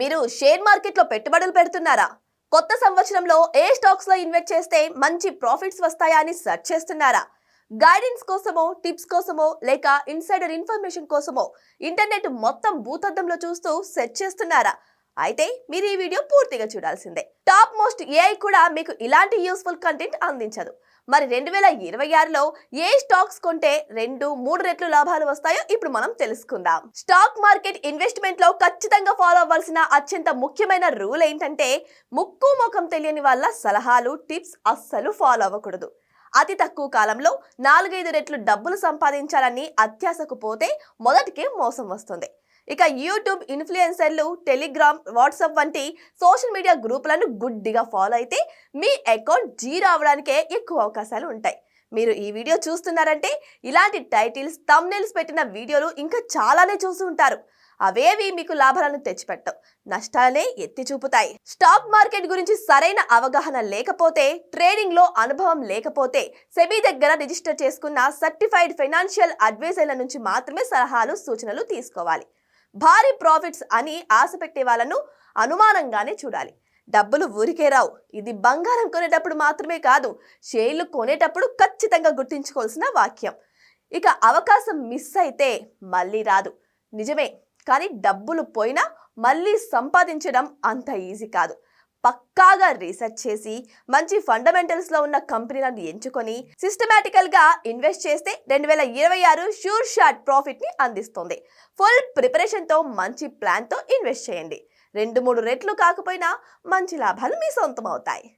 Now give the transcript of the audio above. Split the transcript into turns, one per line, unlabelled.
మీరు షేర్ మార్కెట్లో పెట్టుబడులు పెడుతున్నారా? కొత్త సంవత్సరంలో ఏ స్టాక్స్లో ఇన్వెస్ట్ చేస్తే మంచి ప్రాఫిట్స్ వస్తాయా అని సెర్చ్ చేస్తున్నారా? గైడెన్స్ కోసమో టిప్స్ కోసమో లేక ఇన్సైడర్ ఇన్ఫర్మేషన్ కోసమో ఇంటర్నెట్ మొత్తం భూతద్దంలో చూస్తూ సెర్చ్ చేస్తున్నారా? అయితే మీరు ఈ వీడియో పూర్తిగా చూడాల్సిందే. టాప్ మోస్ట్ ఏఐ కూడా మీకు ఇలాంటి యూస్ఫుల్ కంటెంట్ అందించదు. మరి రెండు వేల ఇరవై ఆరులో ఏ స్టాక్స్ కొంటే రెండు మూడు రెట్లు లాభాలు వస్తాయో ఇప్పుడు మనం తెలుసుకుందాం. స్టాక్ మార్కెట్ ఇన్వెస్ట్మెంట్లో ఖచ్చితంగా ఫాలో అవ్వాల్సిన అత్యంత ముఖ్యమైన రూల్ ఏంటంటే ముక్కు ముఖం తెలియని వాళ్ళ సలహాలు టిప్స్ అస్సలు ఫాలో అవ్వకూడదు. అతి తక్కువ కాలంలో నాలుగైదు రెట్లు డబ్బులు సంపాదించాలని అత్యాశకు పోతే మొదటికే మోసం వస్తుంది. ఇక యూట్యూబ్ ఇన్ఫ్లుయెన్సర్లు టెలిగ్రామ్ వాట్సాప్ వంటి సోషల్ మీడియా గ్రూపులను గుడ్డిగా ఫాలో అయితే మీ అకౌంట్ జీరో అవడానికే ఎక్కువ అవకాశాలు ఉంటాయి. మీరు ఈ వీడియో చూస్తున్నారంటే ఇలాంటి టైటిల్స్ తమ్నెల్స్ పెట్టిన వీడియోలు ఇంకా చాలానే చూసి ఉంటారు. అవేవి మీకు లాభాలను తెచ్చిపెట్టవు నష్టాలనే ఎత్తి చూపుతాయి. స్టాక్ మార్కెట్ గురించి సరైన అవగాహన లేకపోతే ట్రేడింగ్లో అనుభవం లేకపోతే సెబీ దగ్గర రిజిస్టర్ చేసుకున్న సర్టిఫైడ్ ఫైనాన్షియల్ అడ్వైజర్ల నుంచి మాత్రమే సలహాలు సూచనలు తీసుకోవాలి. భారీ ప్రాఫిట్స్ అని ఆశ పెట్టే వాళ్ళను అనుమానంగానే చూడాలి. డబ్బులు ఊరికే రావు. ఇది బంగారం కొనేటప్పుడు మాత్రమే కాదు షేర్లు కొనేటప్పుడు ఖచ్చితంగా గుర్తుంచుకోవాల్సిన వాక్యం. ఇక అవకాశం మిస్ అయితే మళ్ళీ రాదు. నిజమే కానీ డబ్బులు పోయినా మళ్ళీ సంపాదించడం అంత ఈజీ కాదు. పక్కాగా రీసెర్చ్ చేసి మంచి ఫండమెంటల్స్లో ఉన్న కంపెనీలను ఎంచుకొని సిస్టమేటికల్గా ఇన్వెస్ట్ చేస్తే రెండు వేల ఇరవై ఆరు షూర్ షార్ట్ ప్రాఫిట్ని అందిస్తుంది. ఫుల్ ప్రిపరేషన్తో మంచి ప్లాన్తో ఇన్వెస్ట్ చేయండి. రెండు మూడు రెట్లు కాకపోయినా మంచి లాభాలు మీ సొంతం అవుతాయి.